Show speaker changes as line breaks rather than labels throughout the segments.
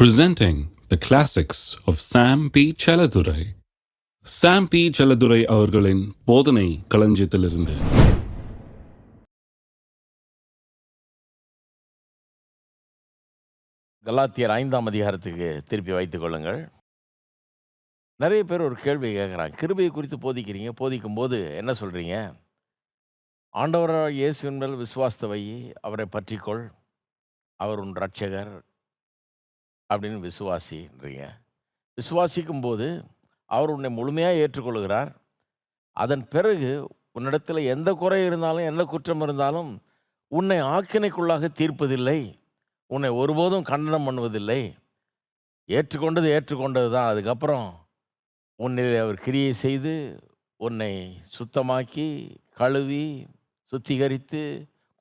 presenting the classics of Sam P. Chaladurai. Sam P Chelladurai அவர்களின் போதனை களஞ்சியத்திலிருந்து.
கலாத்தியர் ஐந்தாம் அதிகாரத்துக்கு திருப்பி வைத்துக் கொள்ளுங்கள். நிறைய பேர் ஒரு கேள்வி கேட்குறாங்க கிருபையை குறித்து போதிக்கிறீங்க போதிக்கும் போது என்ன சொல்கிறீங்க ஆண்டவராக இயேசுவின் மேல் விசுவாசத்தை வை அவரை பற்றிக்கொள். அவர் உன் ரட்சகர் அப்படின்னு விசுவாசின்றீங்க விசுவாசிக்கும் போது அவர் உன்னை முழுமையாக ஏற்றுக்கொள்கிறார். அதன் பிறகு உன்னிடத்தில் எந்த குறை இருந்தாலும் என்ன குற்றம் இருந்தாலும் உன்னை ஆக்கினைக்குள்ளாக தீர்ப்பதில்லை. உன்னை ஒருபோதும் கண்டனம் பண்ணுவதில்லை. ஏற்றுக்கொண்டது ஏற்றுக்கொண்டது தான் அதுக்கப்புறம் உன்னில் அவர் கிரியை செய்து உன்னை சுத்தமாக்கி கழுவி சுத்திகரித்து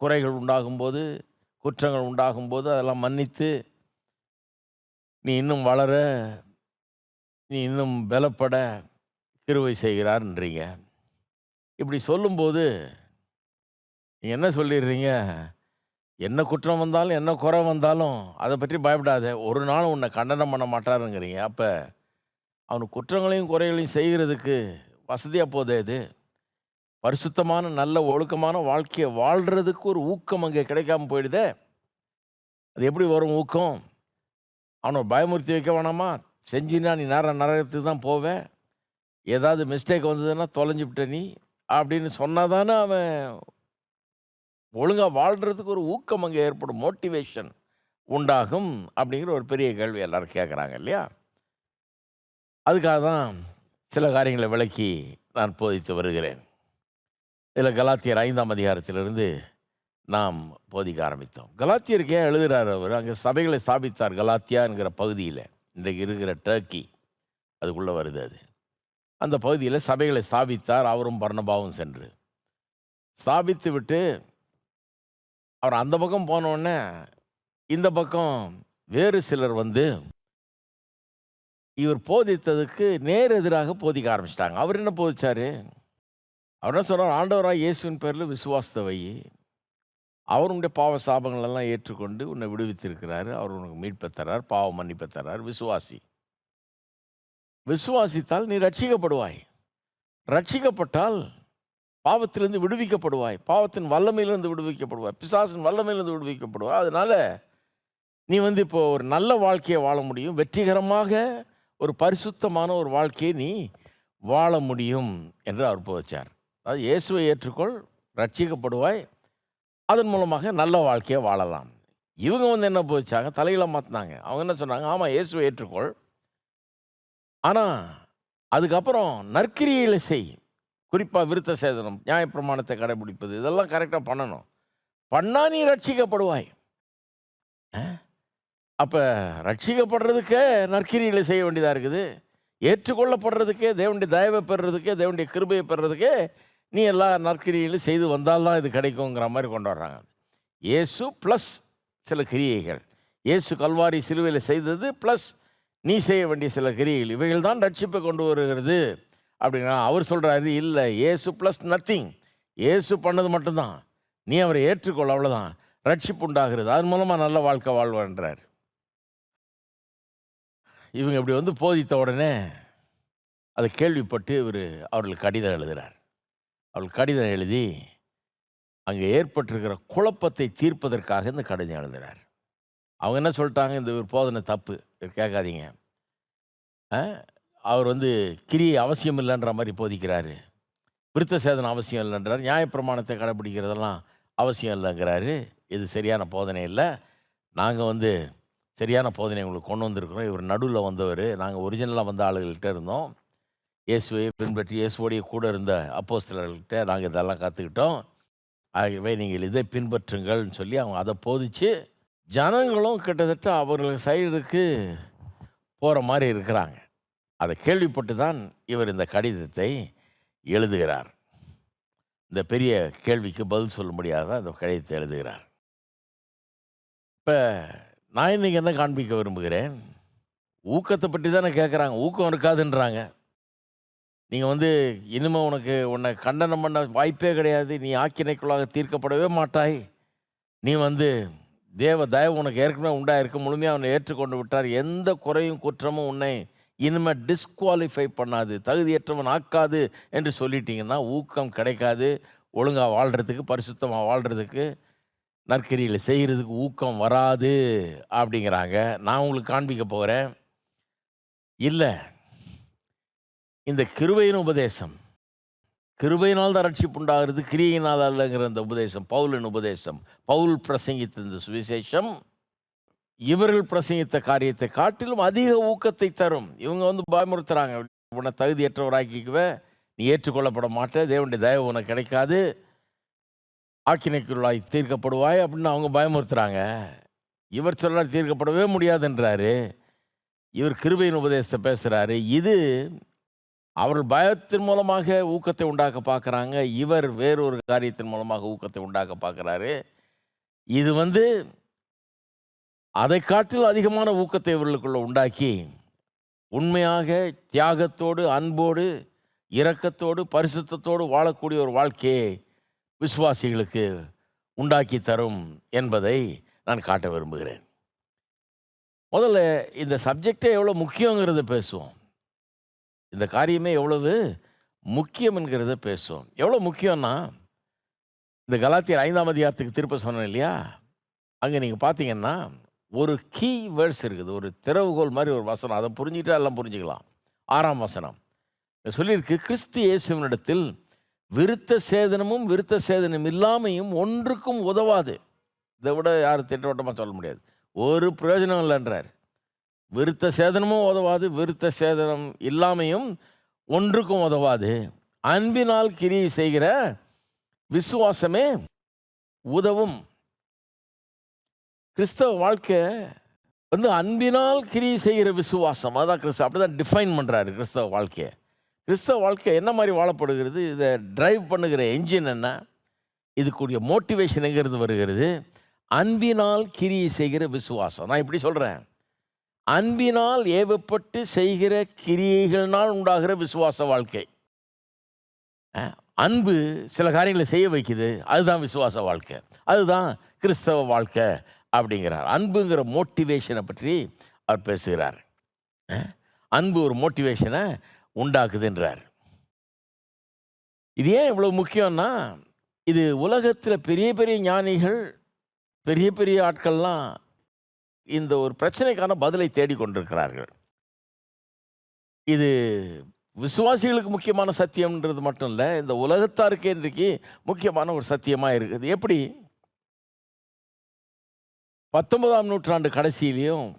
குறைகள் உண்டாகும்போது குற்றங்கள் உண்டாகும்போது அதெல்லாம் மன்னித்து நீ இன்னும் வளர நீ இன்னும் பலப்பட கிருவை செய்கிறார்ன்றீங்க. இப்படி சொல்லும்போது நீ என்ன சொல்லிடுறீங்க? என்ன குற்றம் வந்தாலும் என்ன குறை வந்தாலும் அதை பற்றி பயப்படாத. ஒரு நாள் உன்னை கண்டனம் பண்ண மாட்டாருங்கிறீங்க. அப்போ அவனுக்கு குற்றங்களையும் குறைகளையும் செய்கிறதுக்கு வசதியாக போதே இது. பரிசுத்தமான நல்ல ஒழுக்கமான வாழ்க்கையை வாழ்கிறதுக்கு ஒரு ஊக்கம் அங்கே கிடைக்காம போயிடுதே. அது எப்படி வரும் ஊக்கம்? அவனை பயமுறுத்தி வைக்க வேணாமா? செஞ்சினா நீ நேர நரகத்துக்கு தான் போவேன் ஏதாவது மிஸ்டேக் வந்ததுன்னா தொலைஞ்சுவிட்ட நீ அப்படின்னு சொன்னால் தானே அவன். ஒழுங்காக வாழ்கிறதுக்கு ஒரு ஊக்கம் அங்கே ஏற்படும். மோட்டிவேஷன் உண்டாகும் அப்படிங்கிற ஒரு பெரிய கேள்வி எல்லாரும் கேட்குறாங்க இல்லையா? அதுக்காக தான் சில காரியங்களை விளக்கி நான் போதித்து வருகிறேன். இதில் கலாத்தியர் ஐந்தாம் அதிகாரத்திலிருந்து நாம் போதிக்க ஆரம்பித்தோம். கலாத்தியருக்கு ஏன் எழுதுகிறார் அவர்? அங்கே சபைகளை ஸ்தாபித்தார் கலாத்தியா என்கிற பகுதியில். இன்றைக்கு இருக்கிற டர்க்கி அதுக்குள்ளே வருது அது. அந்த பகுதியில் சபைகளை ஸ்தாபித்தார் அவரும் பர்ணபாவும் சென்று. ஸ்தாபித்து விட்டு அவர் அந்த பக்கம் போனோடனே இந்த பக்கம் வேறு சிலர் வந்து இவர் போதித்ததுக்கு நேர் எதிராக போதிக்க ஆரம்பிச்சிட்டாங்க. அவர் என்ன போதிச்சார்? அவர் என்ன சொன்னார் ஆண்டவராக இயேசுவின் பேரில் விசுவாசத்தை வை. அவருடைய பாவ சாபங்கள் எல்லாம் ஏற்றுக்கொண்டு உன்னை விடுவித்திருக்கிறாரு. அவர் உனக்கு மீட்பை தரார் பாவ மன்னிப்பை தரார் விசுவாசி. விசுவாசித்தால் நீ ரட்சிக்கப்படுவாய். ரட்சிக்கப்பட்டால் பாவத்திலிருந்து விடுவிக்கப்படுவாய். பாவத்தின் வல்லமையிலிருந்து விடுவிக்கப்படுவாய். பிசாசின் வல்லமையிலிருந்து விடுவிக்கப்படுவாய். அதனால் நீ வந்து இப்போ ஒரு நல்ல வாழ்க்கையை வாழ முடியும். வெற்றிகரமாக ஒரு பரிசுத்தமான ஒரு வாழ்க்கையை நீ வாழ முடியும் என்று அவர் போதிச்சார். அதாவது இயேசுவை ஏற்றுக்கொள் ரட்சிக்கப்படுவாய். அதன் மூலமாக நல்ல வாழ்க்கையை வாழலாம். இவங்க வந்து என்ன போதிச்சாங்க? தலையில மாற்றினாங்க அவங்க என்ன சொன்னாங்க? ஆமாம் இயேசுவை ஏற்றுக்கொள். ஆனால் அதுக்கப்புறம் நற்கிரியில் செய். குறிப்பாக விருத்த சேதனம் நியாயப்பிரமாணத்தை கடைபிடிப்பது இதெல்லாம் கரெக்டாக பண்ணணும். பண்ணா நீ ரட்சிக்கப்படுவாய். அப்போ ரட்சிக்கப்படுறதுக்கே நற்கிரியில் செய்ய வேண்டியதாக இருக்குது. ஏற்றுக்கொள்ளப்படுறதுக்கே தேவனுடைய தயவை பெறுறதுக்கே தேவனுடைய கிருபையை பெறுறதுக்கே நீ எல்லா நற்கிரியிலும் செய்து வந்தால்தான் இது கிடைக்குங்கிற மாதிரி கொண்டு வர்றாங்க. இயேசு ப்ளஸ் சில கிரியைகள். இயேசு கல்வாரி சிலுவையில் செய்தது ப்ளஸ் நீ செய்ய வேண்டிய சில கிரியைகள். இவைகள் தான் ரட்சிப்பை கொண்டு வருகிறது அப்படின்னா அவர் சொல்கிறாரு இல்லை ஏசு ப்ளஸ் நத்திங் ஏசு பண்ணது மட்டும்தான். நீ அவரை ஏற்றுக்கொள் அவ்வளோதான் ரட்சிப்பு உண்டாகிறது. அது மூலமாக நல்ல வாழ்க்கை வாழ்வான்றார் இவங்க இப்படி வந்து போதித்த உடனே அதை கேள்விப்பட்டு இவர் அவர்களுக்கு கடிதம் எழுதுகிறார் அவள் கடிதம் எழுதி அங்கே ஏற்பட்டிருக்கிற குழப்பத்தை தீர்ப்பதற்காக இந்த கடிதம் எழுதுகிறார் அவங்க என்ன சொல்லிட்டாங்க? இந்த ஒரு போதனை தப்பு. கேட்காதீங்க. ஆ? அவர் வந்து கிரியை அவசியம் இல்லைன்ற மாதிரி போதிக்கிறாரு. விருத்த சேதனம் அவசியம் இல்லைன்றார். நியாயப்பிரமாணத்தை கடைபிடிக்கிறதெல்லாம் அவசியம் இல்லைங்கிறாரு. இது சரியான போதனை இல்லை. நாங்கள் வந்து சரியான போதனை உங்களுக்கு கொண்டு வந்திருக்கிறோம். இவர் நடுவில் வந்தவர். நாங்கள் ஒரிஜினலாக வந்த ஆளுகள்கிட்ட இருந்தோம். இயேசுவை பின்பற்றி இயேசுவோடைய கூட இருந்த அப்போஸ்தலர்கள்கிட்ட நாங்கள் இதெல்லாம் கற்றுக்கிட்டோம் ஆகவே நீங்கள் இதை பின்பற்றுங்கள்னு சொல்லி அவங்க அதை போதிச்சு ஜனங்களும் கிட்டத்தட்ட அவர்கள் சைடுக்கு போகிற மாதிரி இருக்கிறாங்க. அதை கேள்விப்பட்டு தான் இவர் இந்த கடிதத்தை எழுதுகிறார். இந்த பெரிய கேள்விக்கு பதில் சொல்ல முடியாத இந்த கடிதத்தை எழுதுகிறார். இப்போ நான் இன்றைக்கி என்ன காண்பிக்க விரும்புகிறேன்? ஊக்கத்தை பற்றி தானே கேட்குறாங்க ஊக்கம் இருக்காதுன்றாங்க. நீங்கள் வந்து இனிமே உனக்கு உன்னை கண்டனம் பண்ண வாய்ப்பே கிடையாது. நீ ஆக்கினைக்குள்ளாக தீர்க்கப்படவே மாட்டாய். நீ வந்து தேவ தயவு உனக்கு ஏற்கனவே உண்டாயிருக்கு. முழுமையாக அவனை ஏற்றுக்கொண்டு விட்டார். எந்த குறையும் குற்றமும் உன்னை இனிமே டிஸ்குவாலிஃபை பண்ணாது. தகுதியற்றவன் ஆக்காது என்று சொல்லிட்டீங்கன்னா ஊக்கம் கிடைக்காது. ஒழுங்காக வாழ்கிறதுக்கு பரிசுத்தமாக வாழ்கிறதுக்கு நற்கரியில் செய்கிறதுக்கு ஊக்கம் வராது அப்படிங்கிறாங்க. நான் உங்களுக்கு காண்பிக்க போகிறேன் இல்லை இந்த கிருபையின் உபதேசம். கிருபையினால் தான் ரட்சிப்பு உண்டாகிறது கிரியினால் அல்லங்கிற இந்த உபதேசம் பவுலின் உபதேசம். பவுல் பிரசங்கித்த இந்த சுவிசேஷம் இவர்கள் பிரசங்கித்த காரியத்தை காட்டிலும் அதிக ஊக்கத்தை தரும். இவங்க வந்து பயமுறுத்துறாங்க. உன்னை தகுதியற்றவராக்கிக்குவ நீ ஏற்றுக்கொள்ளப்பட மாட்டே தேவனுடைய தயவு உனக்கு கிடைக்காது. ஆக்கினைக்குள்ளாய் தீர்க்கப்படுவாய் அப்படின்னு அவங்க பயமுறுத்துறாங்க. இவர் சொல்றார் தீர்க்கப்படவே முடியாதுன்றாரு. இவர் கிருபையின் உபதேசத்தை பேசுகிறாரு இது அவர்கள் பயத்தின் மூலமாக ஊக்கத்தை உண்டாக்க பார்க்குறாங்க. இவர் வேறொரு காரியத்தின் மூலமாக ஊக்கத்தை உண்டாக்க பார்க்குறாரு. இது வந்து அதை காட்டில் அதிகமான ஊக்கத்தை இவர்களுக்குள்ள உண்டாக்கி உண்மையாக தியாகத்தோடு அன்போடு இரக்கத்தோடு பரிசுத்தத்தோடு வாழக்கூடிய ஒரு வாழ்க்கையை விசுவாசிகளுக்கு உண்டாக்கி தரும் என்பதை நான் காட்ட விரும்புகிறேன். முதல்ல இந்த சப்ஜெக்டே எவ்வளோ முக்கியங்கிறத பேசுவோம். இந்த காரியமே எவ்வளவு முக்கியம் என்கிறத பேசுவோம் எவ்வளோ முக்கியம்னா இந்த கலாத்தியர் ஐந்தாம் அதிகாரத்துக்கு திருப்ப சொன்னேன் இல்லையா? அங்கே நீங்கள் பார்த்தீங்கன்னா ஒரு கீ வேர்ட்ஸ் இருக்குது. ஒரு திறவுகோல் மாதிரி ஒரு வசனம். அதை புரிஞ்சுக்கிட்டா எல்லாம் புரிஞ்சுக்கலாம். ஆறாம் வசனம். சொல்லியிருக்கு கிறிஸ்து இயேசுவினிடத்தில் விருத்த சேதனமும் விருத்த சேதனம் இல்லாமையும் ஒன்றுக்கும் உதவாது. இதை விட யாரும் திட்டவட்டமாக சொல்ல முடியாது. ஒரு பிரயோஜனம் இல்லைன்றார். விருத்த சேதனமும் உதவாது விருத்த சேதனம் இல்லாமையும் ஒன்றுக்கும் உதவாது. அன்பினால் கிரியை செய்கிற விசுவாசமே உதவும். கிறிஸ்தவ வாழ்க்கை வந்து அன்பினால் கிரியை செய்கிற விசுவாசம். அதான் கிறிஸ்தவ அப்படி தான் டிஃபைன் பண்ணுறாரு கிறிஸ்தவ வாழ்க்கையை. கிறிஸ்தவ வாழ்க்கை என்ன மாதிரி வாழப்படுகிறது? இதை டிரைவ் பண்ணுகிற என்ஜின் என்ன? இதுக்குரிய மோட்டிவேஷன் எங்கிறது வருகிறது? அன்பினால் கிரியை செய்கிற விசுவாசம். நான் இப்படி சொல்கிறேன் அன்பினால் ஏவப்பட்டு செய்கிற கிரியைகள்னால் உண்டாகிற விசுவாச வாழ்க்கை. அன்பு சில காரியங்களை செய்ய வைக்குது. அதுதான் விசுவாச வாழ்க்கை. அதுதான் கிறிஸ்தவ வாழ்க்கை அப்படிங்கிறார். அன்புங்கிற மோட்டிவேஷனை பற்றி அவர் பேசுகிறார். அன்பு ஒரு மோட்டிவேஷனை உண்டாக்குதுன்றார். இது ஏன் இவ்வளோ முக்கியம்னா இது உலகத்தில் பெரிய பெரிய ஞானிகள் பெரிய பெரிய ஆட்கள்லாம் இந்த ஒரு பிரச்சனைக்கான பதிலை தேடிக்கொண்டிருக்கிறார்கள். இது விசுவாசிகளுக்கு முக்கியமான சத்தியம்ன்றது மட்டும் இல்லை இந்த உலகத்தாருக்கே இன்றைக்கு முக்கியமான ஒரு சத்தியமாக இருக்குது. எப்படி? பத்தொன்பதாம் நூற்றாண்டு கடைசியிலையும்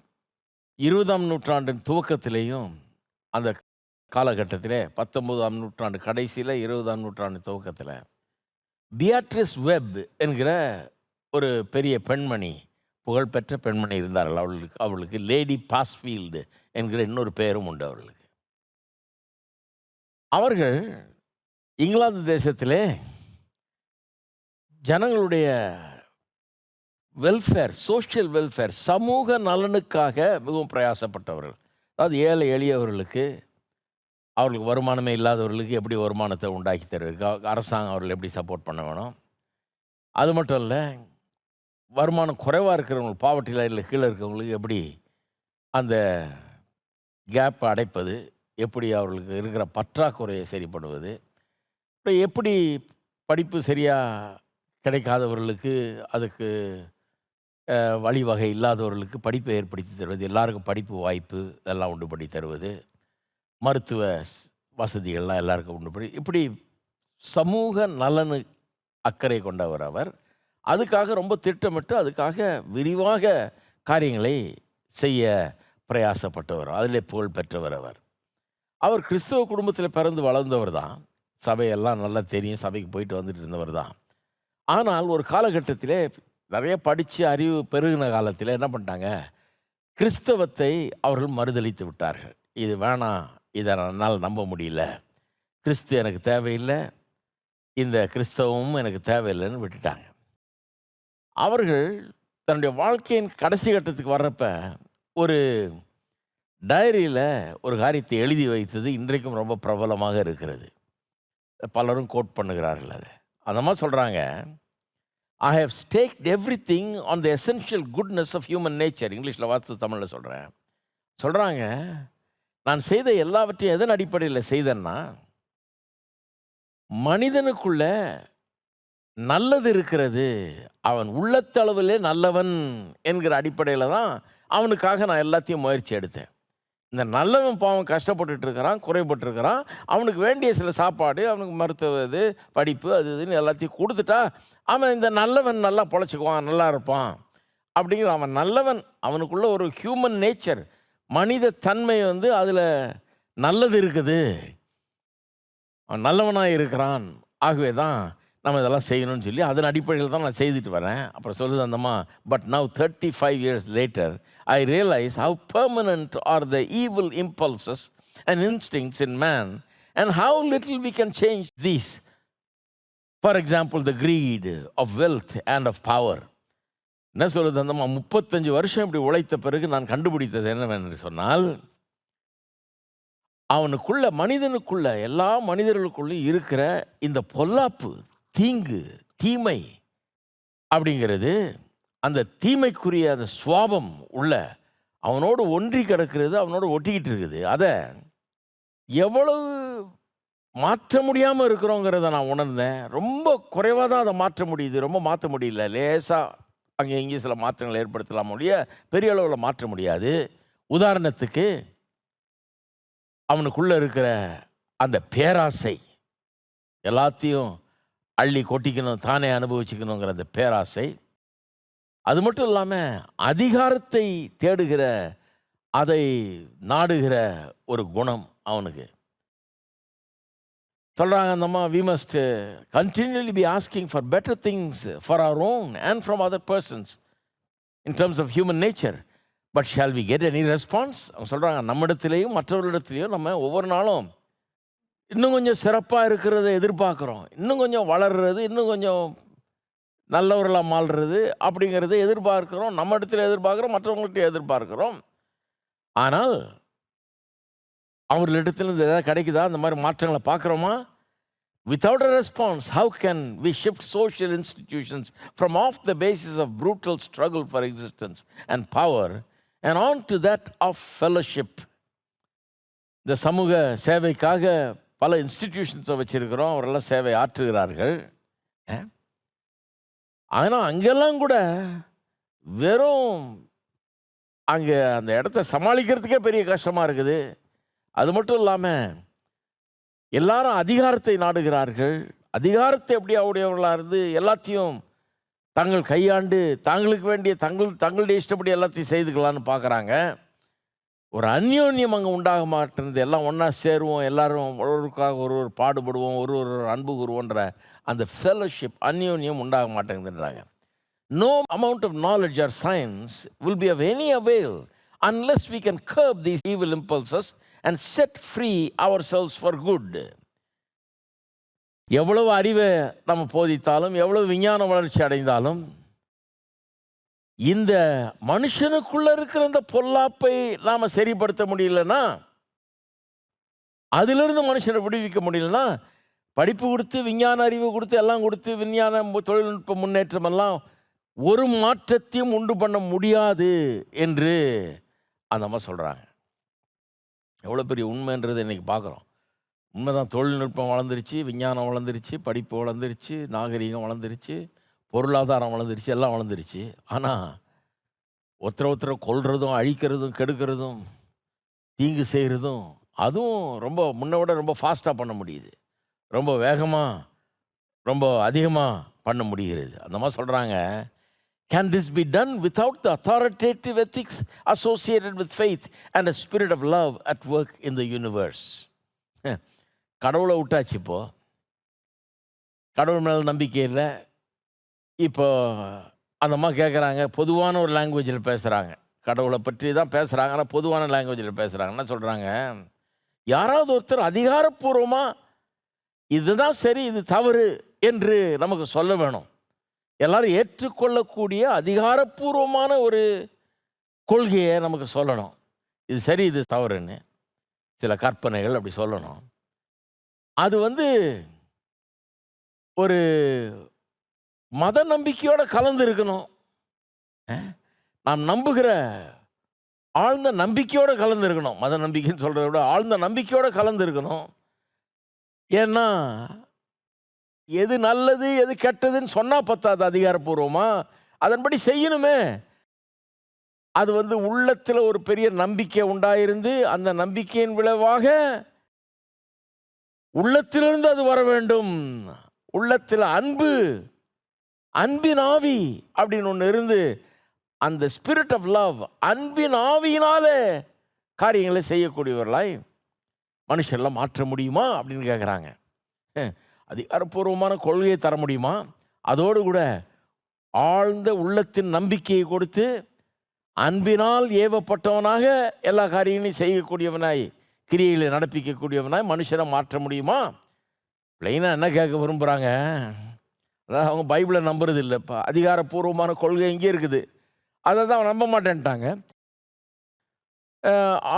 இருபதாம் நூற்றாண்டின் துவக்கத்திலையும் அந்த காலகட்டத்தில் பத்தொன்பதாம் நூற்றாண்டு கடைசியில் இருபதாம் நூற்றாண்டு துவக்கத்தில் பியாட்ரிஸ் வெப் என்கிற ஒரு பெரிய பெண்மணி புகழ்பெற்ற பெண்மணி இருந்தார்கள். அவளுக்கு அவளுக்கு லேடி பாஸ்ஃபீல்டு என்கிற இன்னொரு பெயரும் உண்டு அவர்களுக்கு. அவர்கள் இங்கிலாந்து தேசத்திலே ஜனங்களுடைய வெல்ஃபேர் சோஷியல் வெல்ஃபேர் சமூக நலனுக்காக மிகவும் பிரயாசப்பட்டவர்கள். அதாவது ஏழை எளியவர்களுக்கு அவர்களுக்கு வருமானமே இல்லாதவர்களுக்கு எப்படி வருமானத்தை உண்டாக்கி தருவதுக்கு அரசாங்கம் அவர்கள் எப்படி சப்போர்ட் பண்ண வேணும்? அது மட்டும் இல்லை வருமானம் குறைவாக இருக்கிறவங்களுக்கு பாவர்ட்டி லைனில் கீழே இருக்கிறவங்களுக்கு எப்படி அந்த கேப்பை அடைப்பது? எப்படி அவர்களுக்கு இருக்கிற பற்றாக்குறையை சரி பண்ணுவது அப்புறம் எப்படி படிப்பு சரியாக கிடைக்காதவர்களுக்கு அதுக்கு வழிவகை இல்லாதவர்களுக்கு படிப்பை ஏற்படுத்தி தருவது? எல்லாருக்கும் படிப்பு வாய்ப்பு இதெல்லாம் உண்டு பண்ணி தருவது. மருத்துவ வசதிகள்லாம் எல்லாருக்கும் உண்டு பண்ணி இப்படி சமூக நலனு அக்கறை கொண்டவர் அவர். அதுக்காக ரொம்ப திட்டமிட்டு அதுக்காக விரிவாக காரியங்களை செய்ய பிரயாசப்பட்டவர் அதிலே புகழ் பெற்றவர் அவர். அவர் கிறிஸ்தவ குடும்பத்தில் பிறந்து வளர்ந்தவர் தான். சபையெல்லாம் நல்லா தெரியும் சபைக்கு போயிட்டு வந்துட்டு இருந்தவர் தான். ஆனால் ஒரு காலகட்டத்திலே நிறைய படித்து அறிவு பெருகின காலத்தில் என்ன பண்ணிட்டாங்க? கிறிஸ்தவத்தை அவர்கள் மறுதளித்து விட்டார்கள். இது வேணாம் இதை என்னால் நம்ப முடியல. கிறிஸ்து எனக்கு தேவையில்லை இந்த கிறிஸ்தவமும் எனக்கு தேவையில்லைன்னு விட்டுட்டாங்க. அவர்கள் தன்னுடைய வாழ்க்கையின் கடைசி கட்டத்துக்கு வர்றப்ப ஒரு டைரியில் ஒரு காரியத்தை எழுதி வைத்தது இன்றைக்கும் ரொம்ப பிரபலமாக இருக்கிறது. பலரும் கோட் பண்ணுகிறார்கள் அதை. அந்த மாதிரி சொல்கிறாங்க I have staked everything on the essential goodness of human nature இங்கிலீஷில் வாசித்து தமிழில் சொல்கிறேன் சொல்கிறாங்க நான் செய்த எல்லாவற்றையும் எதன் அடிப்படையில் செய்தேன்னா மனிதனுக்குள்ள நல்லது இருக்கிறது. அவன் உள்ளத்தளவிலே நல்லவன் என்கிற அடிப்படையில் தான் அவனுக்காக நான் எல்லாத்தையும் முயற்சி எடுத்தேன். இந்த நல்லவன் பாவம் கஷ்டப்பட்டுட்டு இருக்கிறான் குறைபட்டுருக்கிறான் அவனுக்கு வேண்டிய சில சாப்பாடு அவனுக்கு மருத்துவ இது படிப்பு அது இதுன்னு எல்லாத்தையும் கொடுத்துட்டா அவன் இந்த நல்லவன் நல்லா பொழைச்சிக்குவான் நல்லா இருப்பான். அப்படிங்கிற அவன் நல்லவன் அவனுக்குள்ள ஒரு ஹியூமன் நேச்சர் மனித தன்மை வந்து அதில் நல்லது இருக்குது. அவன் நல்லவனாக இருக்கிறான். ஆகவே தான் நம்ம இதெல்லாம் செய்யணும்னு சொல்லி அதன் அடிப்படையில் தான் நான் செய்துட்டு வரேன். அப்புறம் சொல்லுது அந்தம்மா but now thirty five years later I realize how permanent are the evil impulses and instincts in man and how little we can change these for example the greed of wealth and of power என்ன சொல்லுது அந்தம்மா முப்பத்தஞ்சு வருஷம் இப்படி உழைத்த பிறகு நான் கண்டுபிடித்தது என்னவென்று சொன்னால் அவனுக்குள்ள மனிதனுக்குள்ள எல்லா மனிதர்களுக்குள்ளேயும் இருக்கிற இந்த பொல்லாப்பு தீங்கு தீமை அப்படிங்கிறது அந்த தீமைக்குரிய அந்த சுவாபம் உள்ள அவனோடு ஒன்றி கிடக்கிறது அவனோடு ஒட்டிக்கிட்டு இருக்குது. அதை எவ்வளவு மாற்ற முடியாமல் இருக்கிறோங்கிறத நான் உணர்ந்தேன். ரொம்ப குறைவாக தான் அதை மாற்ற முடியுது. ரொம்ப மாற்ற முடியல. லேசாக அங்கே இங்கே சில மாற்றங்கள் ஏற்படுத்தலாம் முடிய பெரிய அளவில் மாற்ற முடியாது. உதாரணத்துக்கு அவனுக்குள்ளே இருக்கிற அந்த பேராசை எல்லாத்தையும் அள்ளி கொட்டிக்கணும் தானே அனுபவிச்சுக்கணுங்கிற அந்த பேராசை. அது மட்டும் இல்லாமல் அதிகாரத்தை தேடுகிற அதை நாடுகிற ஒரு குணம் அவனுக்கு. சொல்கிறாங்க அந்தம்மா we must continually be asking for better things for our own and from other persons in terms of human nature but shall we get any response அவங்க சொல்கிறாங்க நம்மிடத்துலேயும் மற்றவர்களிடத்துலையும் நம்ம ஒவ்வொரு நாளும் இன்னும் கொஞ்சம் சிறப்பாக இருக்கிறத எதிர்பார்க்குறோம். இன்னும் கொஞ்சம் வளர்றது இன்னும் கொஞ்சம் நல்லவர்களாக மாறுறது அப்படிங்கிறத எதிர்பார்க்குறோம். நம்ம இடத்துல எதிர்பார்க்குறோம் மற்றவங்கள்ட்ட எதிர்பார்க்குறோம். ஆனால் அவர்களிடத்துல இருந்து ஏதாவது கிடைக்குதா? அந்த மாதிரி மாற்றங்களை பார்க்குறோமா? Without a response how can we shift social institutions from off the basis of brutal struggle for existence and power and on to that of fellowship இந்த சமூக சேவைக்காக பல இன்ஸ்டிடியூஷன்ஸை வச்சுருக்கிறோம். அவரெல்லாம் சேவை ஆற்றுகிறார்கள். ஆனால் அங்கெல்லாம் கூட வெறும் அங்கே அந்த இடத்த சமாளிக்கிறதுக்கே பெரிய கஷ்டமாக இருக்குது. அது மட்டும் இல்லாமல் எல்லாரும் அதிகாரத்தை நாடுகிறார்கள். அதிகாரத்தை எப்படி உடையவர்களாக இருந்து எல்லாத்தையும் தங்கள் கையாண்டு தாங்களுக்கு வேண்டிய தங்கள் தங்களுடைய இஷ்டப்படி எல்லாத்தையும் செய்துக்கலான்னு பார்க்குறாங்க. ஒரு அந்யோன்யம் அங்கே உண்டாக மாட்டேங்குது எல்லாம் ஒன்றா சேருவோம் எல்லாரும் ஒருவருக்காக ஒரு ஒரு பாடுபடுவோம் ஒரு ஒரு அன்பு கூறுவோன்ற அந்த ஃபெலோஷிப் அந்யோன்யம் உண்டாக மாட்டேங்குதுன்றாங்க no amount of knowledge or science will be of any avail unless can can these evil impulses and set free our selves for good எவ்வளவு அறிவை நம்ம போதித்தாலும் எவ்வளவு விஞ்ஞான வளர்ச்சி அடைந்தாலும் இந்த மனுஷனுக்குள்ள இருக்கிற இந்த பொல்லாப்பை நாம் சரிப்படுத்த முடியலன்னா அதிலிருந்து மனுஷனை விடுவிக்க முடியலன்னா படிப்பு கொடுத்து விஞ்ஞான அறிவு கொடுத்து எல்லாம் கொடுத்து விஞ்ஞான தொழில்நுட்ப முன்னேற்றம் எல்லாம் ஒரு மாற்றத்தையும் உண்டு பண்ண முடியாது என்று அந்த அம்மா சொல்கிறாங்க எவ்வளோ பெரிய உண்மைன்றது இன்றைக்கி பார்க்குறோம். உண்மைதான் தொழில்நுட்பம் வளர்ந்துருச்சு விஞ்ஞானம் வளர்ந்துருச்சு படிப்பு வளர்ந்துருச்சு நாகரீகம் வளர்ந்துருச்சு பொருளாதாரம் வளர்ந்துருச்சு எல்லாம் வளர்ந்துருச்சு. ஆனால் ஒருத்தரை ஒருத்தரை கொல்றதும் அழிக்கிறதும் கெடுக்கிறதும் தீங்கு செய்கிறதும் அதுவும் ரொம்ப முன்ன விட ரொம்ப ஃபாஸ்ட்டாக பண்ண முடியுது. ரொம்ப வேகமாக ரொம்ப அதிகமாக பண்ண முடிகிறது. அந்த மாதிரி சொல்கிறாங்க can this be done without the authoritative ethics associated with faith and a spirit of love at work in the universe கடவுளை விட்டாச்சு இப்போது கடவுள் மேலே நம்பிக்கை இல்லை. இப்போ அந்த அம்மா கேட்குறாங்க பொதுவான ஒரு லாங்குவேஜில் பேசுகிறாங்க கடவுளை பற்றி தான் பேசுகிறாங்க ஆனால் பொதுவான லாங்குவேஜில் பேசுகிறாங்க என்ன சொல்கிறாங்க யாராவது ஒருத்தர் அதிகாரப்பூர்வமாக இதுதான் சரி இது தவறு என்று நமக்கு சொல்ல வேணும். எல்லாரும் ஏற்றுக்கொள்ளக்கூடிய அதிகாரப்பூர்வமான ஒரு கொள்கையை நமக்கு சொல்லணும். இது சரி இது தவறுன்னு சில கற்பனைகள் அப்படி சொல்லணும். அது வந்து ஒரு மத நம்பிக்கையோடு கலந்து இருக்கணும். நாம் நம்புகிற ஆழ்ந்த நம்பிக்கையோடு கலந்து இருக்கணும். மத நம்பிக்கைன்னு சொல்கிறத விட ஆழ்ந்த நம்பிக்கையோடு கலந்து இருக்கணும். ஏன்னா எது நல்லது எது கெட்டதுன்னு சொன்னால் பத்தாது அதிகாரப்பூர்வமாக அதன்படி செய்யணுமே. அது வந்து உள்ளத்தில் ஒரு பெரிய நம்பிக்கை உண்டாயிருந்து அந்த நம்பிக்கையின் விளைவாக உள்ளத்திலிருந்து அது வர வேண்டும். உள்ளத்தில் அன்பு அன்பின் ஆவி அப்படின்னு ஒன்று இருந்து அந்த ஸ்பிரிட் ஆஃப் லவ் அன்பின் ஆவியினாலே காரியங்களை செய்யக்கூடியவர்களாய் மனுஷெல்லாம் மாற்ற முடியுமா அப்படின்னு கேட்குறாங்க அதிகாரப்பூர்வமான கொள்கையை தர முடியுமா? அதோடு கூட ஆழ்ந்த உள்ளத்தின் நம்பிக்கையை கொடுத்து அன்பினால் ஏவப்பட்டவனாக எல்லா காரியங்களையும் செய்யக்கூடியவனாய் கிரியைகளை நடப்பிக்கக்கூடியவனாய் மனுஷனை மாற்ற முடியுமா? பிளைனாக என்ன கேட்க விரும்புகிறாங்க அதாவது அவங்க பைபிளை நம்புறது இல்லைப்பா அதிகாரப்பூர்வமான கொள்கை எங்கே இருக்குது. அதை தான் நம்ப மாட்டேன்ட்டாங்க.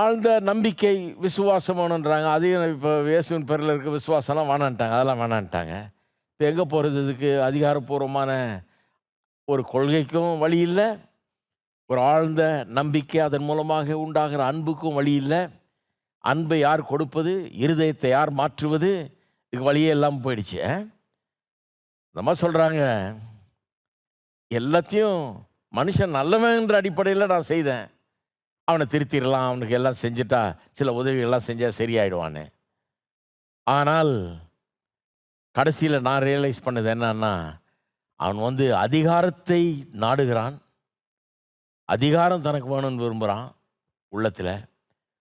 ஆழ்ந்த நம்பிக்கை விசுவாசம் வேணுன்றாங்க. அதையும் இப்போ இயேசுவின் பேரில் இருக்க விசுவாசம்லாம் வேணான்ட்டாங்க. அதெல்லாம் வேணான்ட்டாங்க. இப்போ எங்கே போகிறது இதுக்கு? அதிகாரப்பூர்வமான ஒரு கொள்கைக்கும் வழி இல்லை. ஒரு ஆழ்ந்த நம்பிக்கை அதன் மூலமாக உண்டாகிற அன்புக்கும் வழி இல்லை. அன்பை யார் கொடுப்பது? இருதயத்தை யார் மாற்றுவது? இதுக்கு வழியே எல்லாம் போயிடுச்சு இந்தம்மா இந்த மாதிரி சொல்கிறாங்க எல்லாத்தையும் மனுஷன் நல்லவன்ற அடிப்படையில் நான் செய்தேன். அவனை திருத்திடலாம் அவனுக்கு எல்லாம் செஞ்சுட்டா சில உதவிகள்லாம் செஞ்சால் சரியாயிடுவான்னு. ஆனால் கடைசியில் நான் ரியலைஸ் பண்ணது என்னன்னா அவன் வந்து அதிகாரத்தை நாடுகிறான். அதிகாரம் தனக்கு வேணும்னு விரும்புகிறான் உள்ளத்தில்.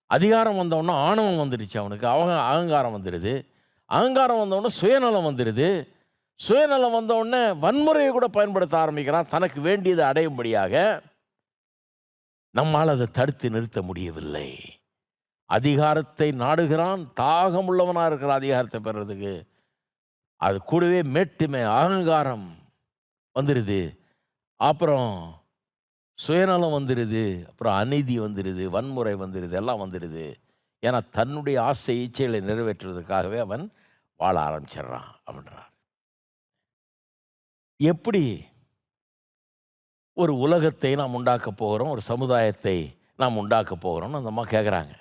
அதிகாரம் வந்தவொடனே ஆணவம் வந்துடுச்சு அவனுக்கு. அவங்க அகங்காரம் வந்துடுது. அகங்காரம் வந்தவொடனே சுயநலம் வந்துடுது. சுயநலம் வந்தவுடனே வன்முறையை கூட பயன்படுத்த ஆரம்பிக்கிறான். தனக்கு வேண்டியதை அடையும்படியாக நம்மால் அதை தடுத்து நிறுத்த முடியவில்லை. அதிகாரத்தை நாடுகிறான். தாகம் உள்ளவனாக இருக்கிற அதிகாரத்தை பெறுறதுக்கு. அது கூடவே மேட்டுமை அகங்காரம் வந்துடுது அப்புறம் சுயநலம் வந்துடுது அப்புறம் அநீதி வந்துடுது வன்முறை வந்துடுது எல்லாம் வந்துடுது ஏன்னா தன்னுடைய ஆசை இச்சைகளை நிறைவேற்றுவதற்காகவே அவன் வாழ ஆரம்பிச்சிடுறான் அப்படின்றான். எப்படி ஒரு உலகத்தை நாம் உண்டாக்க போகிறோம்? ஒரு சமுதாயத்தை நாம் உண்டாக்க போகிறோம்னு அந்த அம்மா கேட்குறாங்க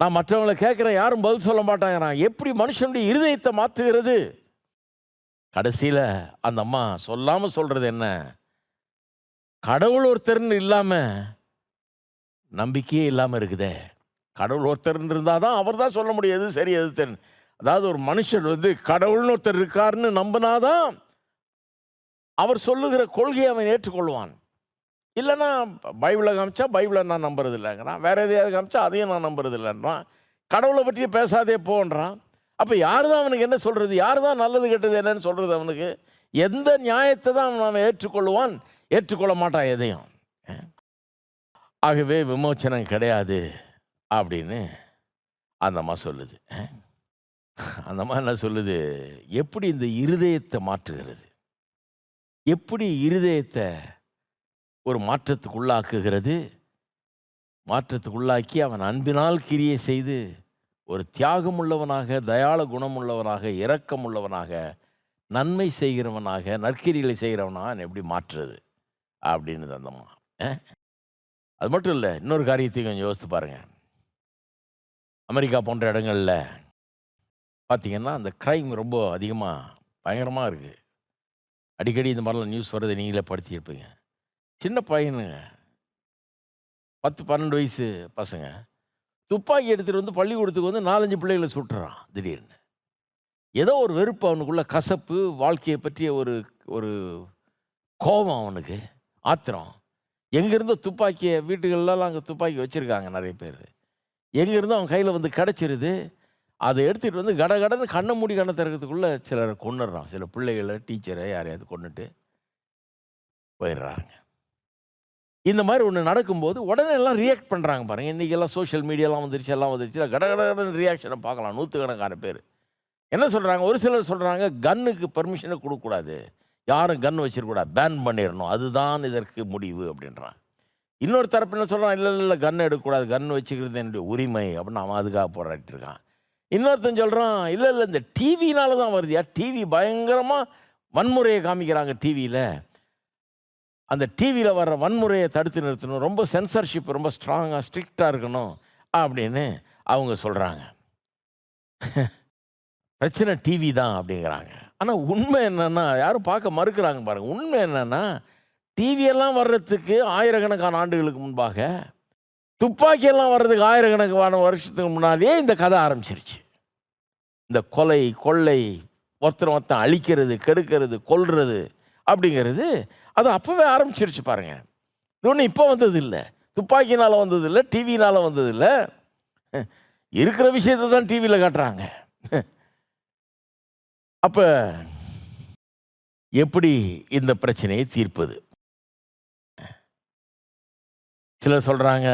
நான் மற்றவங்களை கேட்குறேன் யாரும் பதில் சொல்ல மாட்டாங்கிறான் எப்படி மனுஷனுடைய இருதயத்தை மாற்றுகிறது கடைசியில் அந்த அம்மா சொல்லாமல் சொல்கிறது என்ன? கடவுள் ஒருத்தர்னு இல்லாமல் நம்பிக்கையே இல்லாமல் இருக்குதே. கடவுள் ஒருத்தர்னு இருந்தால் தான் அவர் தான் சொல்ல முடியாது சரி எது சரி அதாவது ஒரு மனுஷன் வந்து கடவுள்னு ஒருத்தர் இருக்காருன்னு நம்பினாதான் அவர் சொல்லுகிற கொள்கையை அவன் ஏற்றுக்கொள்வான். இல்லைன்னா பைபிளை காமிச்சா பைபிளை நான் நம்புறது இல்லைங்கிறான் வேற எதையாவது காமிச்சா அதையும் நான் நம்புறது இல்லைன்றான் கடவுளை பற்றி பேசாதே போன்றான். அப்போ யார் தான் அவனுக்கு என்ன சொல்கிறது யார் தான் நல்லது கெட்டது என்னன்னு சொல்கிறது அவனுக்கு? எந்த நியாயத்தை தான் அவன் அவன் ஏற்றுக்கொள்வான் ஏற்றுக்கொள்ள மாட்டான் எதையும். ஆகவே விமோச்சனம் கிடையாது அப்படின்னு அந்த அம்மா சொல்லுது. அந்த அம்மா என்ன சொல்லுது எப்படி இந்த இருதயத்தை மாற்றுகிறது? எப்படி இருதயத்தை ஒரு மாற்றத்துக்குள்ளாக்குகிறது மாற்றத்துக்குள்ளாக்கி அவன் அன்பினால் கிரியை செய்து ஒரு தியாகம் உள்ளவனாக தயாள குணமுள்ளவனாக இரக்கம் உள்ளவனாக நன்மை செய்கிறவனாக நற்கிரிகளை செய்கிறவனாக நான் எப்படி மாற்றுறது? அப்படின்னு தந்தம்மா அது மட்டும் இல்லை இன்னொரு காரியத்தையும் கொஞ்சம் யோசித்து பாருங்க. அமெரிக்கா போன்ற இடங்களில் பார்த்தீங்கன்னா அந்த க்ரைம் ரொம்ப அதிகமாக பயங்கரமாக இருக்குது அடிக்கடி இந்த மாதிரிலாம் நியூஸ் வர்றதை நீங்களே படிச்சிருப்பீங்க சின்ன பையனுங்க. பத்து பன்னெண்டு வயசு பசங்க. துப்பாக்கி எடுத்துகிட்டு வந்து பள்ளிக்கூடத்துக்கு வந்து நாலஞ்சு பிள்ளைகளை சுட்டுறான் திடீர்னு. ஏதோ ஒரு வெறுப்பு அவனுக்குள்ள கசப்பு வாழ்க்கையை பற்றிய ஒரு ஒரு கோபம் அவனுக்கு ஆத்திரம். எங்கேருந்தோ துப்பாக்கியை வீட்டுகள்லாம் அங்கே துப்பாக்கி வச்சுருக்காங்க நிறைய பேர். எங்கேருந்தோ அவன் கையில் வந்து கிடச்சிருது. அதை எடுத்துகிட்டு வந்து கட கடந்து கண்ணை மூடி கண்ணை திறக்கிறதுக்குள்ளே சிலரை கொண்டுடுறான் சில பிள்ளைகளை டீச்சரை யாரையாவது கொண்டுட்டு போயிடுறாங்க. இந்த மாதிரி ஒன்று நடக்கும்போது உடனே எல்லாம் ரியாக்ட் பண்ணுறாங்க பாருங்கள் இன்றைக்கெல்லாம் சோஷியல் மீடியாலாம் வந்துருச்சு எல்லாம் வந்துருச்சு. கட கட கடன்னு ரியாக்ஷனை பார்க்கலாம். நூற்றுக்கணக்கான பேர். என்ன சொல்கிறாங்க ஒரு சிலர் சொல்கிறாங்க கன்னுக்கு பர்மிஷனை கொடுக்கக்கூடாது. யாரும் கன் வச்சிருக்கூடாது பேன் பண்ணிடணும். அதுதான் இதற்கு முடிவு அப்படின்றான் இன்னொரு தரப்பு என்ன சொல்கிறான் இல்லை இல்லை. கன் எடுக்கக்கூடாது. கன் வச்சுக்கிறது என்னுடைய உரிமை அப்படின்னு அவன் அதுக்காக போராடிட்டு இருக்கான். இன்னொருத்தன் சொல்கிறான் இல்லை இல்லை இந்த டிவினால தான் வருதுயா டிவி பயங்கரமாக வன்முறையை காமிக்கிறாங்க டிவியில் அந்த டிவியில் வர்ற வன்முறையை தடுத்து நிறுத்தணும். ரொம்ப சென்சர்ஷிப் ரொம்ப ஸ்ட்ராங்காக ஸ்ட்ரிக்டாக இருக்கணும் அப்படின்னு அவங்க சொல்கிறாங்க பிரச்சனை டிவி தான் அப்படிங்கிறாங்க. ஆனால் உண்மை என்னென்னா யாரும் பார்க்க மறுக்கிறாங்க பாருங்கள் உண்மை என்னென்னா டிவியெல்லாம் வர்றதுக்கு ஆயிரக்கணக்கான ஆண்டுகளுக்கு முன்பாக துப்பாக்கியெல்லாம் வர்றதுக்கு ஆயிரக்கணக்கான வருஷத்துக்கு முன்னாடியே இந்த கதை ஆரம்பிச்சிருச்சு. இந்த கொலை கொள்ளை ஒருத்தர் ஒருத்தன் அழிக்கிறது கெடுக்கிறது கொல்றது அப்படிங்கிறது அது அப்போவே ஆரம்பிச்சிருச்சு பாருங்கள் இது ஒன்றும் இப்போ வந்தது இல்லை துப்பாக்கினால் வந்தது இல்லை டிவினால் வந்தது இல்லை இருக்கிற விஷயத்தை தான் டிவியில் காட்டுறாங்க. அப்போ எப்படி இந்த பிரச்சனையை தீர்ப்பது? சிலர் சொல்கிறாங்க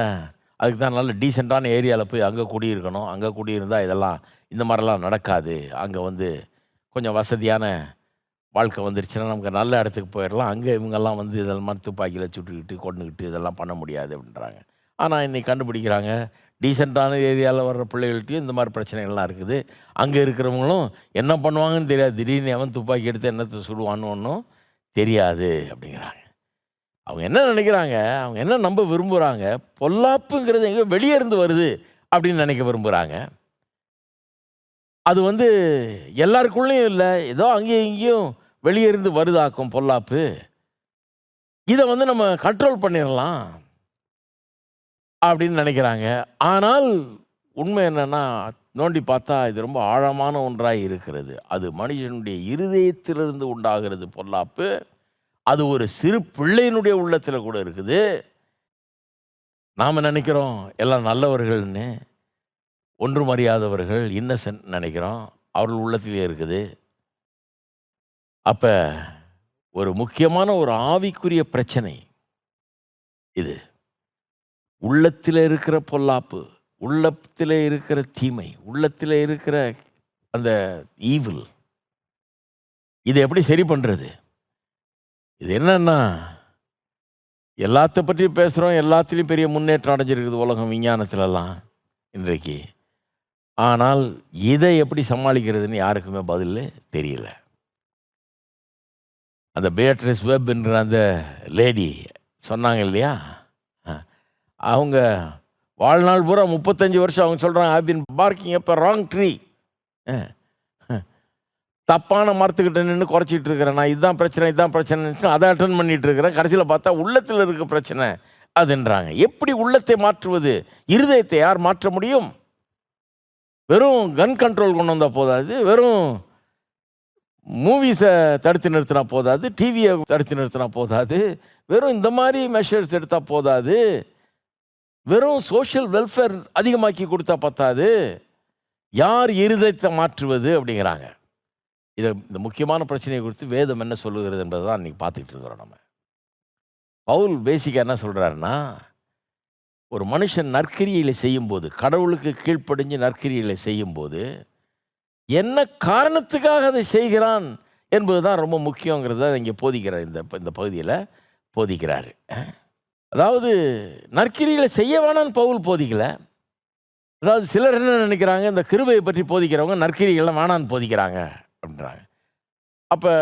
அதுக்கு தான் நல்ல டீசெண்டான ஏரியாவில் போய் அங்கே குடியிருக்கணும் அங்கே குடியிருந்தால் இதெல்லாம் இந்த மாதிரிலாம் நடக்காது. அங்கே வந்து கொஞ்சம் வசதியான வாழ்க்கை வந்துருச்சுன்னா நமக்கு நல்ல இடத்துக்கு போயிடலாம். அங்கே இவங்கெல்லாம் வந்து இதெல்லாம் துப்பாக்கியில் சுட்டுக்கிட்டு கொண்டுக்கிட்டு இதெல்லாம் பண்ண முடியாது அப்படின்றாங்க. ஆனால் இன்றைக்கி கண்டுபிடிக்கிறாங்க. டீசெண்டான ஏரியாவில் வர்ற பிள்ளைகள்ட்டையும் இந்த மாதிரி பிரச்சனைகள்லாம் இருக்குது. அங்கே இருக்கிறவங்களும் என்ன பண்ணுவாங்கன்னு தெரியாது. திடீர்னு அவன் துப்பாக்கி எடுத்து என்னத்தை சுடுவான்னு ஒன்றும் தெரியாது அப்படிங்கிறாங்க. அவங்க என்ன நினைக்கிறாங்க? அவங்க என்ன நம்ப விரும்புகிறாங்க பொல்லாப்புங்கிறது எங்கே வெளியே இருந்து வருது அப்படின்னு நினைக்க விரும்புகிறாங்க அது வந்து எல்லாருக்குள்ளேயும் இல்லை. ஏதோ அங்கேயும் இங்கேயும் வெளியே இருந்து வருதாக்கும் பொல்லாப்பு. இதை வந்து நம்ம கண்ட்ரோல் பண்ணிடலாம் அப்படின்னு நினைக்கிறாங்க. ஆனால் உண்மை என்னென்னா நோண்டி பார்த்தா இது ரொம்ப ஆழமான ஒன்றாக இருக்கிறது. அது மனுஷனுடைய இருதயத்திலிருந்து உண்டாகிறது பொல்லாப்பு. அது ஒரு சிறு பிள்ளையினுடைய உள்ளத்தில் கூட இருக்குது. நாம் நினைக்கிறோம் எல்லாம் நல்லவர்கள்னு. ஒன்றும் அறியாதவர்கள் இன்னசென்ட் நினைக்கிறோம். அவர்கள் உள்ளத்திலே இருக்குது. அப்போ ஒரு முக்கியமான ஒரு ஆவிக்குரிய பிரச்சனை இது. உள்ளத்தில் இருக்கிற பொல்லாப்பு உள்ளத்தில் இருக்கிற தீமை உள்ளத்தில் இருக்கிற அந்த ஈவில் இதை எப்படி சரி பண்ணுறது இது என்னன்னா எல்லாத்த பற்றியும் பேசுகிறோம் எல்லாத்துலேயும் பெரிய முன்னேற்றம் அடைஞ்சிருக்குது உலகம் விஞ்ஞானத்திலலாம் இன்றைக்கு. ஆனால் இதை எப்படி சமாளிக்கிறதுன்னு யாருக்குமே பதில் தெரியல. அந்த பியட்ரிஸ் வெப் என்ற அந்த லேடி சொன்னாங்க இல்லையா? அவங்க வாழ்நாள் பூரா முப்பத்தஞ்சு வருஷம் அவங்க சொல்கிறாங்க ஐ பின் பார்க்கிங் அப்போ ராங் ட்ரீ தப்பான மரத்துக்கிட்ட நின்று குறைச்சிட்டு இருக்கிறேன். நான் இதுதான் பிரச்சனை இதுதான் பிரச்சனை அதை அட்டன் பண்ணிகிட்டு இருக்கிறேன். கடைசியில் பார்த்தா உள்ளத்தில் இருக்க பிரச்சனை அதுன்றாங்க. எப்படி உள்ளத்தை மாற்றுவது? இருதயத்தை யார் மாற்ற முடியும்? வெறும் கன் கண்ட்ரோல் கொண்டு வந்தால் போதாது வெறும் மூவிஸை தடுத்து நிறுத்தினா போதாது டிவியை தடுத்து நிறுத்தினா போதாது வெறும் இந்த மாதிரி மெஷர்ஸ் எடுத்தால் போதாது வெறும் சோஷியல் வெல்ஃபேர் அதிகமாக்கி கொடுத்தா பத்தாது யார் இருதயத்தை மாற்றுவது அப்படிங்கிறாங்க. இதை இந்த முக்கியமான பிரச்சனையை குறித்து வேதம் என்ன சொல்லுகிறது என்பதை தான் இன்றைக்கி பார்த்துக்கிட்டு இருக்கிறோம் நம்ம. பவுல் பேசிக்காக என்ன சொல்கிறாருன்னா ஒரு மனுஷன் நற்கிரியில் செய்யும்போது கடவுளுக்கு கீழ்ப்படிஞ்சு நற்கிரியில் செய்யும்போது என்ன காரணத்துக்காக அதை செய்கிறான் என்பது தான் ரொம்ப முக்கியங்கிறத இங்கே போதிக்கிறார். இந்த இந்த பகுதியில் போதிக்கிறார். அதாவது நற்கிரியில் செய்ய வேணான்னு பவுல் போதிக்கலை. அதாவது சிலர் என்ன நினைக்கிறாங்க இந்த கிருபையை பற்றி போதிக்கிறவங்க நற்கிரிகளை வேணான்னு போதிக்கிறாங்க அப்படின்றாங்க. அப்போ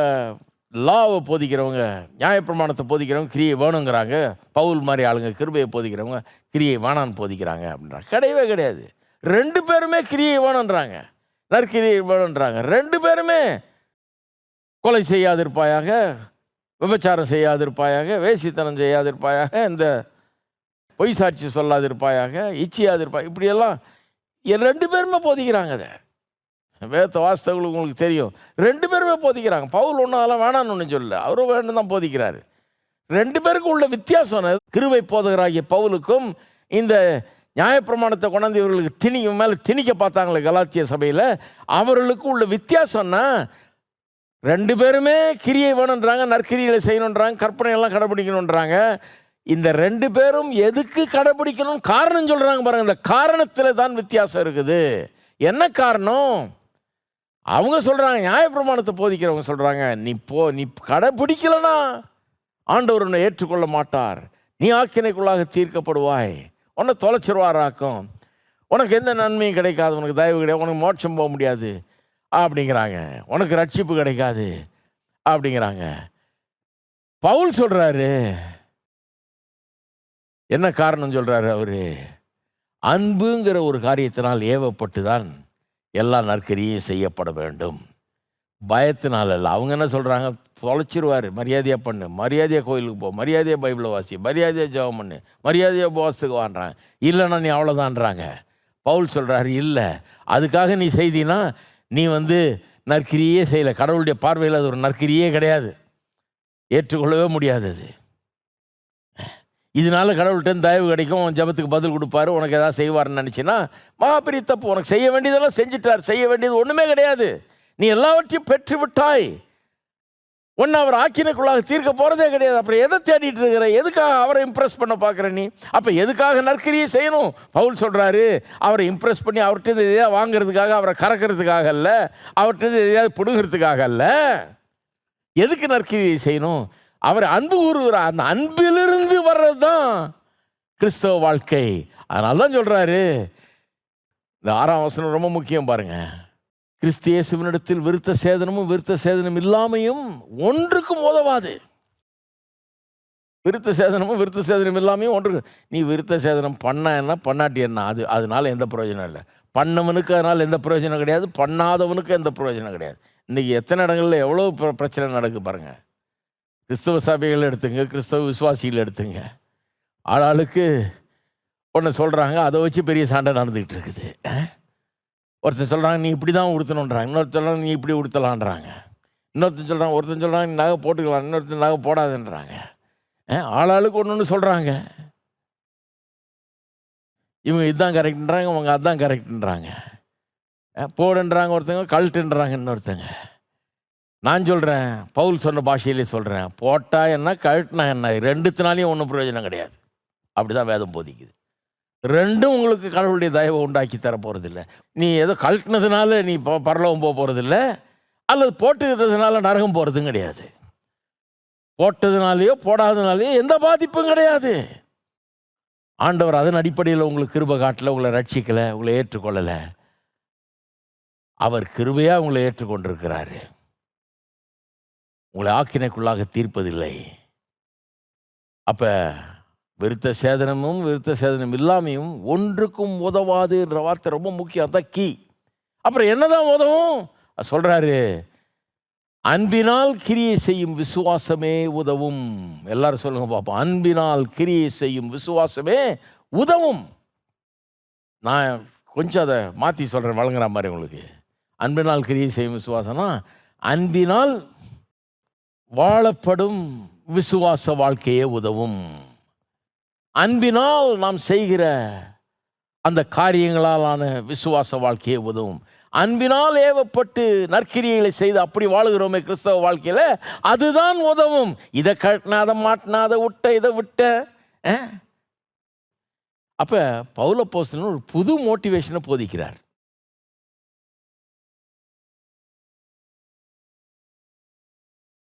லாவை போதிக்கிறவங்க நியாயப்பிரமாணத்தை போதிக்கிறவங்க கிரியை வேணுங்கிறாங்க. பவுல் மாதிரி ஆளுங்க கிருபையை போதிக்கிறவங்க கிரியை வேணான்னு போதிக்கிறாங்க அப்படின்றாங்க. கிடையவே கிடையாது. ரெண்டு பேருமே கிரியை வேணுன்றாங்க. நற்கிரியை வேணுன்றாங்க. ரெண்டு பேருமே கொலை செய்யாதிருப்பாயாக விபச்சாரம் செய்யாதிருப்பாயாக வேசித்தனம் செய்யாதிருப்பாயாக இந்த பொய் சாட்சி சொல்லாதிருப்பாயாக இச்சியாதிருப்பாய் இப்படியெல்லாம் எ- ரெண்டு பேருமே போதிக்கிறாங்க அதை. வேத்த வாஸ்தவங்களுக்கு உங்களுக்கு தெரியும். ரெண்டு பேருமே போதிக்கிறாங்க. பவுல் ஒன்றும் அதெல்லாம் வேணான்னு ஒன்றும் சொல்லல. அவரும் வேணும் தான் போதிக்கிறாரு. ரெண்டு பேருக்கும் உள்ள வித்தியாசம் என்ன? போதகராகிய பவுலுக்கும் இந்த நியாயப்பிரமாணத்தை கொண்டாந்து இவர்களுக்கு திணி மேலே திணிக்க பார்த்தாங்களே கலாத்திய சபையில். அவர்களுக்கு உள்ள வித்தியாசம்னா ரெண்டு பேருமே கிரியை வேணுன்றாங்க நற்கிரிகளை செய்யணுன்றாங்க கற்பனையெல்லாம் கடைபிடிக்கணுன்றாங்க. இந்த ரெண்டு பேரும் எதுக்கு கடைபிடிக்கணும் காரணம் சொல்கிறாங்க பாருங்கள் இந்த காரணத்தில் தான் வித்தியாசம் இருக்குது. என்ன காரணம்? அவங்க சொல்கிறாங்க நியாயப்பிரமாணத்தை போதிக்கிறவங்க சொல்கிறாங்க நீ போ நீ கடைப்பிடிக்கலனா ஆண்டவர் உன்னை ஏற்றுக்கொள்ள மாட்டார். நீ ஆக்கினைக்குள்ளாக தீர்க்கப்படுவாய். உன்னை தொலைச்சிருவாராக்கும். உனக்கு எந்த நன்மையும் கிடைக்காது. உனக்கு தயவு கிடையாது. உனக்கு மோட்சம் போக முடியாது. அப்படிங்கிறாங்க. உனக்கு ரட்சிப்பு கிடைக்காது. அப்படிங்கிறாங்க. பவுல் சொல்கிறாரு என்ன காரணம் சொல்கிறாரு அவர்? அன்புங்கிற ஒரு காரியத்தினால் ஏவப்பட்டு தான் எல்லா நற்கரியும் செய்யப்பட வேண்டும். பயத்தினால் அல்ல அவங்க என்ன சொல்கிறாங்க தொலைச்சிருவார். மரியாதையாக பண்ணு. மரியாதையாக கோயிலுக்கு போ. மரியாதையாக பைபிளை வாசி. மரியாதையாக ஜெபம் பண்ணு. மரியாதையாக உபவாசத்துக்கு வான்றாங்க இல்லைன்னா நீ அவ்வளோதான்றாங்க பவுல் சொல்கிறாரு இல்லை. அதுக்காக நீ செய்தினா நீ வந்து நற்கிரியே செய்யலை. கடவுளுடைய பார்வையில் அது ஒரு நற்கிரியே கிடையாது. ஏற்றுக்கொள்ளவே முடியாது அது இதனால கடவுள்கிட்ட தயவு கிடைக்கும் ஜபத்துக்கு ஜெபத்துக்கு பதில் கொடுப்பாரு உனக்கு எதாவது செய்வார்னு நினச்சின்னா மகாபெரிய தப்பு உனக்கு செய்ய வேண்டியதெல்லாம் செஞ்சிட்டார் செய்ய வேண்டியது ஒன்றுமே கிடையாது. நீ எல்லாவற்றையும் பெற்று விட்டாய் ஒன்று அவர் ஆக்கினக்குள்ளாக தீர்க்க போகிறதே கிடையாது. அப்புறம் எதை தேடிட்டு இருக்கிற? எதுக்காக அவரை இம்ப்ரெஸ் பண்ண பார்க்குற நீ? அப்போ எதுக்காக நற்கரியை செய்யணும்? பவுல் சொல்கிறாரு அவரை இம்ப்ரெஸ் பண்ணி அவர்கிட்ட எதையாவது வாங்குறதுக்காக அவரை கறக்கிறதுக்காக அல்ல அவர்கிட்ட எதையாவது பிடுங்கிறதுக்காக அல்ல. எதுக்கு நற்கிரியை செய்யணும்? அவர் அன்பு கூறுகிறார் அந்த அன்பிலிருந்து வர்றது தான் கிறிஸ்தவ வாழ்க்கை. அதனால தான் சொல்கிறாரு இந்த ஆறாம் வசனம் ரொம்ப முக்கியம் பாருங்கள் கிறிஸ்து இயேசுவினிடத்தில் விருத்த சேதனமும் விருத்த சேதனம் இல்லாமையும் ஒன்றுக்கும் உதவாது. விருத்த சேதனமும் விருத்த சேதனம் இல்லாமையும் ஒன்று நீ விருத்த சேதனம் பண்ண என்ன பண்ணாட்டி என்ன? அது அதனால எந்த பிரயோஜனம் இல்லை. பண்ணவனுக்கு அதனால் எந்த பிரயோஜனம் கிடையாது. பண்ணாதவனுக்கு எந்த பிரயோஜனம் கிடையாது. இன்றைக்கி எத்தனை இடங்களில் எவ்வளோ பிர- பிரச்சனை நடக்குது பாருங்கள் கிறிஸ்தவ சபைகள் எடுத்துங்க கிறிஸ்தவ விசுவாசிகள் எடுத்துங்க. ஆளாளுக்கு ஒன்று சொல்கிறாங்க அதை வச்சு பெரிய சண்டை நடந்துக்கிட்டு இருக்குது. ஒருத்தர் சொல்கிறாங்க நீ இப்படி தான் உடுத்தணுன்றாங்க இன்னொருத்தர் சொல்கிறாங்க நீ இப்படி உடுத்தலான்றாங்க இன்னொருத்தன் சொல்கிறாங்க ஒருத்தன் சொல்கிறாங்க நீ நகை போட்டுக்கலாம். இன்னொருத்தர் நகை போடாதுன்றாங்க. ஆளாளுக்கு ஒன்று ஒன்று சொல்கிறாங்க இவங்க இதுதான் கரெக்டுன்றாங்க இவங்க அதுதான் கரெக்டுன்றாங்க. போடுன்றாங்க ஒருத்தங்க கழட்டுன்றாங்க இன்னொருத்தங்க. நான் சொல்கிறேன் பவுல் சொன்ன பாஷையிலே சொல்கிறேன் போட்டா என்ன கழட்டினா என்ன ரெண்டுத்தினாலையும் ஒன்றும் பிரயோஜனம் கிடையாது. அப்படி தான் வேதம் போதிக்குது. ரெண்டும் உங்களுக்கு கடவுளுடைய தயவை உண்டாக்கி தர போகிறதில்ல நீ ஏதோ கழட்டினதுனால நீ ப பரலோகம் போக போகிறதில்ல அல்லது போட்டுக்கிறதுனால நரகம் போகிறதும் கிடையாது. போட்டதுனாலேயோ போடாததுனாலேயோ எந்த பாதிப்பும் கிடையாது. ஆண்டவர் அதன் அடிப்படையில் உங்களுக்கு கிருப காட்டில் உங்களை ரட்சிக்கலை உங்களை ஏற்றுக்கொள்ளலை. அவர் கிருபையாக உங்களை ஏற்றுக்கொண்டிருக்கிறாரு. உங்களை ஆக்கினைக்குள்ளாக தீர்ப்பதில்லை. அப்போ விருத்த சேதனமும் விருத்த சேதனம் இல்லாமையும் ஒன்றுக்கும் உதவாதுன்ற வார்த்தை ரொம்ப முக்கியம். தான் கீ. அப்புறம் என்னதான் உதவும்? சொல்கிறாரு அன்பினால் கிரியை செய்யும் விசுவாசமே உதவும். எல்லாரும் சொல்லுங்க பார்ப்போம் அன்பினால் கிரியை செய்யும் விசுவாசமே உதவும். நான் கொஞ்சம் அதை மாற்றி சொல்கிறேன் வழங்குற மாதிரி உங்களுக்கு. அன்பினால் கிரியை செய்யும் விசுவாசம்னா அன்பினால் வாழப்படும் விசுவாச வாழ்க்கையே உதவும். அன்பினால் நாம் செய்கிற அந்த காரியங்களாலான விசுவாச வாழ்க்கையே உதவும். அன்பினால் ஏவப்பட்டு நற்கிரியைகளை செய்து அப்படி வாழுகிறோமே கிறிஸ்தவ வாழ்க்கையில் அதுதான் உதவும். இதை கட்டினாத மாட்டினாத விட்ட இதை விட்ட அப்போ பௌல போஸ்தலன் ஒரு புது மோட்டிவேஷனை போதிக்கிறார்.